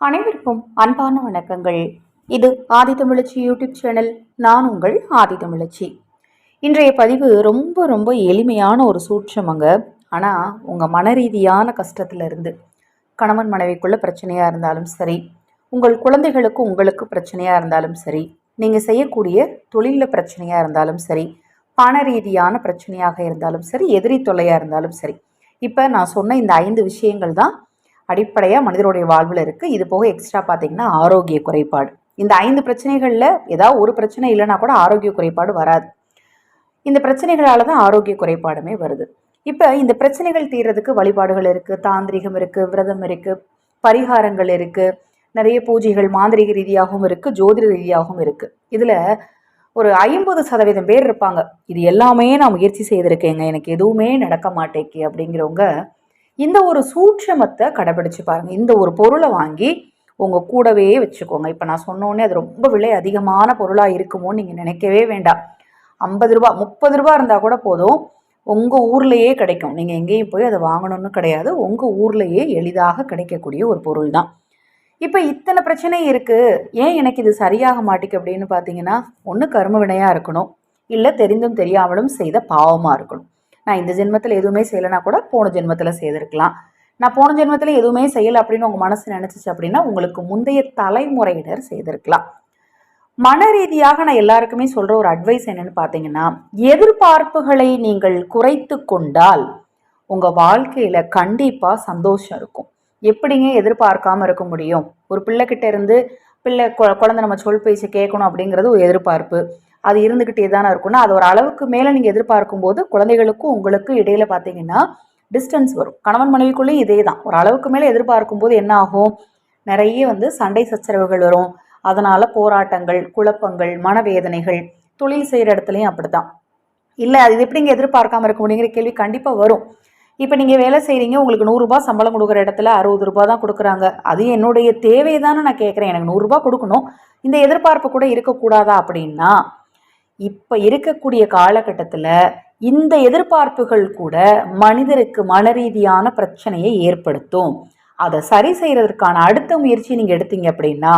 அனைவருக்கும் அன்பான வணக்கங்கள். இது ஆதி தமிழச்சி யூடியூப் சேனல் நான் உங்கள் ஆதி தமிழச்சி. இன்றைய பதிவு ரொம்ப ரொம்ப எளிமையான ஒரு சூட்சமங்க. ஆனால் உங்கள் மன ரீதியான கஷ்டத்துல இருந்து கணவன் மனைவிக்குள்ள பிரச்சனையாக இருந்தாலும் சரி உங்கள் குழந்தைகளுக்கு உங்களுக்கு பிரச்சனையாக இருந்தாலும் சரி நீங்கள் செய்யக்கூடிய தொழிலில் பிரச்சனையாக இருந்தாலும் சரி பண ரீதியான பிரச்சனையாக இருந்தாலும் சரி எதிரி தொல்லையாக இருந்தாலும் சரி இப்போ நான் சொன்ன இந்த ஐந்து விஷயங்கள் தான் அடிப்படையாக மனிதருடைய வாழ்வில் இருக்குது இது போக எக்ஸ்ட்ரா பார்த்தீங்கன்னா ஆரோக்கிய குறைபாடு. இந்த ஐந்து பிரச்சனைகளில் ஏதாவது ஒரு பிரச்சனை இல்லைன்னா கூட ஆரோக்கிய குறைபாடு வராது. இந்த பிரச்சனைகளால் தான் ஆரோக்கிய குறைபாடுமே வருது. இப்போ இந்த பிரச்சனைகள் தீர்றதுக்கு வழிபாடுகள் இருக்குது தாந்திரிகம் இருக்குது விரதம் இருக்குது பரிகாரங்கள் இருக்குது நிறைய பூஜைகள் மாந்திரிக ரீதியாகவும் இருக்குது ஜோதிட ரீதியாகவும் இருக்குது இதில் ஒரு ஐம்பது சதவீதம் பேர் இருப்பாங்க. இது எல்லாமே நான் முயற்சி செய்திருக்கேங்க. எனக்கு எதுவுமே நடக்க மாட்டேக்கு அப்படிங்கிறவங்க இந்த ஒரு சூட்சமத்தை கடைபிடிச்சு பாருங்கள் இந்த ஒரு பொருளை வாங்கி உங்கள் கூடவே வச்சுக்கோங்க. இப்போ நான் சொன்னோன்னே அது ரொம்ப விலை அதிகமான பொருளாக இருக்குமோன்னு நீங்கள் நினைக்கவே வேண்டாம். ஐம்பது ரூபா முப்பது ரூபா இருந்தால் கூட போதும். உங்கள் ஊர்லேயே கிடைக்கும். நீங்கள் எங்கேயும் போய் அதை வாங்கணும்னு கிடையாது. உங்கள் ஊர்லேயே எளிதாக கிடைக்கக்கூடிய ஒரு பொருள் தான். இப்போ இத்தனை பிரச்சனை இருக்குது ஏன் எனக்கு இது சரியாக மாட்டேக்கு அப்படின்னு பார்த்தீங்கன்னா ஒன்று கர்ம வினையாக இருக்கணும். இல்லை தெரிந்தும் தெரியாமலும் செய்த பாவமாக இருக்கணும். நான் இந்த ஜென்மத்தில் எதுவுமே செய்யலைனா கூட போன ஜென்மத்தில் செய்திருக்கலாம். நான் போன ஜென்மத்தில் எதுவுமே செய்யலை அப்படின்னு உங்கள் மனசு நினச்சிச்சு அப்படின்னா உங்களுக்கு முந்தைய தலைமுறையினர் செய்திருக்கலாம். மன ரீதியாக நான் எல்லாருக்குமே சொல்கிற ஒரு அட்வைஸ் என்னன்னு பார்த்தீங்கன்னா எதிர்பார்ப்புகளை நீங்கள் குறைத்து கொண்டால் உங்கள் வாழ்க்கையில் கண்டிப்பாக சந்தோஷம் இருக்கும். எப்படிங்க எதிர்பார்க்காம இருக்க முடியும்? ஒரு பிள்ளைக்கிட்ட இருந்து பிள்ளை கொ- குழந்தை நம்ம சொல் பேச்சு கேட்கணும் அப்படிங்கிறது ஒரு எதிர்பார்ப்பு. அது இருந்துக்கிட்டே தானே இருக்கும்னா அது ஒரு அளவுக்கு மேலே நீங்கள் எதிர்பார்க்கும் போது குழந்தைகளுக்கும் உங்களுக்கு இடையில பார்த்தீங்கன்னா டிஸ்டன்ஸ் வரும். கணவன் மனைவிக்குள்ளேயும் இதே தான் ஒரு அளவுக்கு மேலே எதிர்பார்க்கும் போது என்ன ஆகும்? நிறைய வந்து சண்டை சச்சரவுகள் வரும். அதனால் போராட்டங்கள் குழப்பங்கள் மனவேதனைகள் தொழில் செய்கிற இடத்துலையும் அப்படித்தான். இல்லை அது எப்படி நீங்கள் எதிர்பார்க்காம இருக்க முடியுங்கிற கேள்வி கண்டிப்பாக வரும். இப்போ நீங்கள் வேலை செய்கிறீங்க உங்களுக்கு நூறுரூபா சம்பளம் கொடுக்குற இடத்துல அறுபது ரூபா தான் கொடுக்குறாங்க. அது என்னுடைய தேவை தானே நான் கேட்குறேன். எனக்கு நூறுரூபா கொடுக்கணும். இந்த எதிர்பார்ப்பு கூட இருக்கக்கூடாதா அப்படின்னா இப்போ இருக்கக்கூடிய காலகட்டத்தில் இந்த எதிர்பார்ப்புகள் கூட மனிதருக்கு மனரீதியான பிரச்சனையை ஏற்படுத்தும். அதை சரி செய்கிறதுக்கான அடுத்த முயற்சி நீங்கள் எடுத்தீங்க அப்படின்னா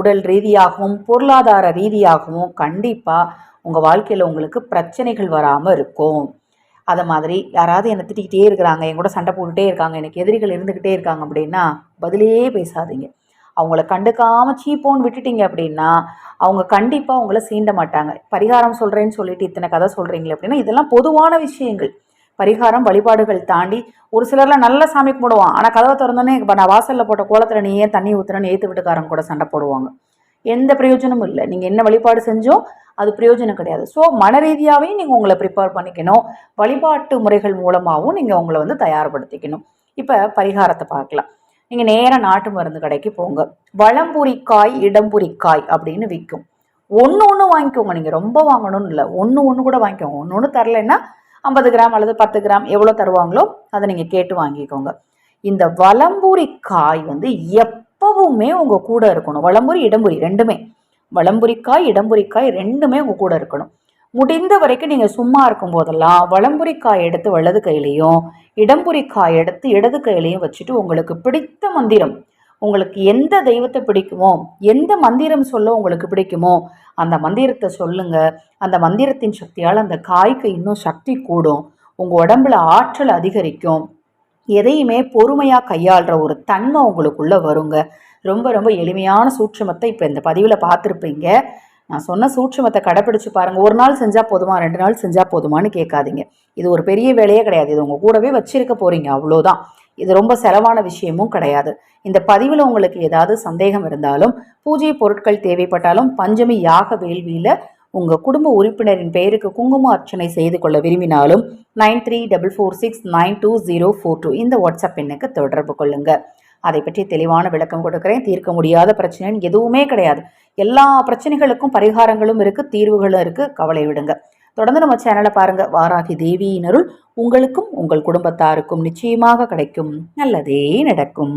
உடல் ரீதியாகவும் பொருளாதார ரீதியாகவும் கண்டிப்பாக உங்கள் வாழ்க்கையில் உங்களுக்கு பிரச்சனைகள் வராமல் இருக்கும். அதை மாதிரி யாராவது என்னை திட்டிக்கிட்டே இருக்கிறாங்க என் கூட சண்டை போட்டுகிட்டே இருக்காங்க எனக்கு எதிரிகள் இருந்துக்கிட்டே இருக்காங்க அப்படின்னா பதிலே பேசாதீங்க. அவங்கள கண்டுக்காமல் சீப்போன்னு விட்டுட்டீங்க அப்படின்னா அவங்க கண்டிப்பாக உங்களை சீண்ட மாட்டாங்க. பரிகாரம் சொல்கிறேன்னு சொல்லிட்டு இத்தனை கதை சொல்கிறீங்களே அப்படின்னா இதெல்லாம் பொதுவான விஷயங்கள். பரிகாரம் வழிபாடுகள் தாண்டி ஒரு சிலர்லாம் நல்ல சாமி கும்பிடுவான். ஆனால் கதவை திறந்தோன்னே இப்போ நான் வாசலில் போட்ட கோலத்தில் நீ ஏன் தண்ணி ஊற்றுறேன்னு ஏற்று வீட்டுக்காரங்க கூட சண்டை போடுவாங்க. எந்த பிரயோஜனமும் இல்லை. நீங்கள் என்ன வழிபாடு செஞ்சோ அது பிரயோஜனம் கிடையாது. ஸோ மன ரீதியாகவே நீங்கள் உங்களை ப்ரிப்பேர் பண்ணிக்கணும். வழிபாட்டு முறைகள் மூலமாகவும் நீங்கள் உங்களை வந்து தயார்படுத்திக்கணும். இப்போ பரிகாரத்தை பார்க்கலாம். நீங்கள் நேராக நாட்டு மருந்து கடைக்கு போங்க. வளம்புரிக்காய் இடம்புரிக்காய் அப்படின்னு விற்கும் ஒன்று ஒன்று வாங்கிக்கோங்க. நீங்கள் ரொம்ப வாங்கணும்னு இல்லை. ஒன்று ஒன்று கூட வாங்கிக்கோங்க. ஒன்று ஒன்று தரலைன்னா ஐம்பது கிராம் அல்லது பத்து கிராம் எவ்வளோ தருவாங்களோ அதை நீங்கள் கேட்டு வாங்கிக்கோங்க. இந்த வலம்புரி காய் வந்து எப்பவுமே உங்கள் கூட இருக்கணும். வளம்புரி இடம்புரி ரெண்டுமே. வளம்புரிக்காய் இடம்புரிக்காய் ரெண்டுமே உங்கள் கூட இருக்கணும். முடிந்த வரைக்கும் நீங்கள் சும்மா இருக்கும் போதெல்லாம் வலம்புரிக்காய் எடுத்து வலது கையிலையும் இடம்புரிக்காய் எடுத்து இடது கையிலையும் வச்சுட்டு உங்களுக்கு பிடித்த மந்திரம் உங்களுக்கு எந்த தெய்வத்தை பிடிக்குமோ எந்த மந்திரம் சொல்ல உங்களுக்கு பிடிக்குமோ அந்த மந்திரத்தை சொல்லுங்க. அந்த மந்திரத்தின் சக்தியால் அந்த காய்க்கு இன்னும் சக்தி கூடும். உங்கள் உடம்புல ஆற்றல் அதிகரிக்கும். எதையுமே பொறுமையாக கையாளுற ஒரு தன்மை உங்களுக்குள்ளே வருங்க. ரொம்ப ரொம்ப எளிமையான சூட்சமத்தை இப்போ இந்த பதிவில் பார்த்துருப்பீங்க. நான் சொன்ன சூட்சுமத்தை கடைப்பிடிச்சு பாருங்கள் ஒரு நாள் செஞ்சால் போதுமா? ரெண்டு நாள் செஞ்சால் போதுமான்னு கேட்காதீங்க. இது ஒரு பெரிய வேலையே கிடையாது. இது உங்கள் கூடவே வச்சிருக்க போகிறீங்க அவ்வளோதான். இது ரொம்ப செலவான விஷயமும் கிடையாது. இந்த பதிவில் உங்களுக்கு ஏதாவது சந்தேகம் இருந்தாலும் பூஜை பொருட்கள் தேவைப்பட்டாலும் பஞ்சமி யாக வேள்வியில் உங்கள் குடும்ப உறுப்பினரின் பெயருக்கு குங்கும அர்ச்சனை செய்து கொள்ள விரும்பினாலும் nine three double four six nine two zero four two இந்த வாட்ஸ்அப் எண்ணுக்கு தொடர்பு கொள்ளுங்கள் அதை பற்றி தெளிவான விளக்கம் கொடுக்குறேன். தீர்க்க முடியாத பிரச்சனைன்னு எதுவுமே கிடையாது. எல்லா பிரச்சனைகளுக்கும் பரிகாரங்களும் இருக்குது தீர்வுகளும் இருக்குது கவலை விடுங்க. தொடர்ந்து நம்ம சேனலை பாருங்கள் வாராகி தேவியினருள் உங்களுக்கும் உங்கள் குடும்பத்தாருக்கும் நிச்சயமாக கிடைக்கும். நல்லதே நடக்கும்.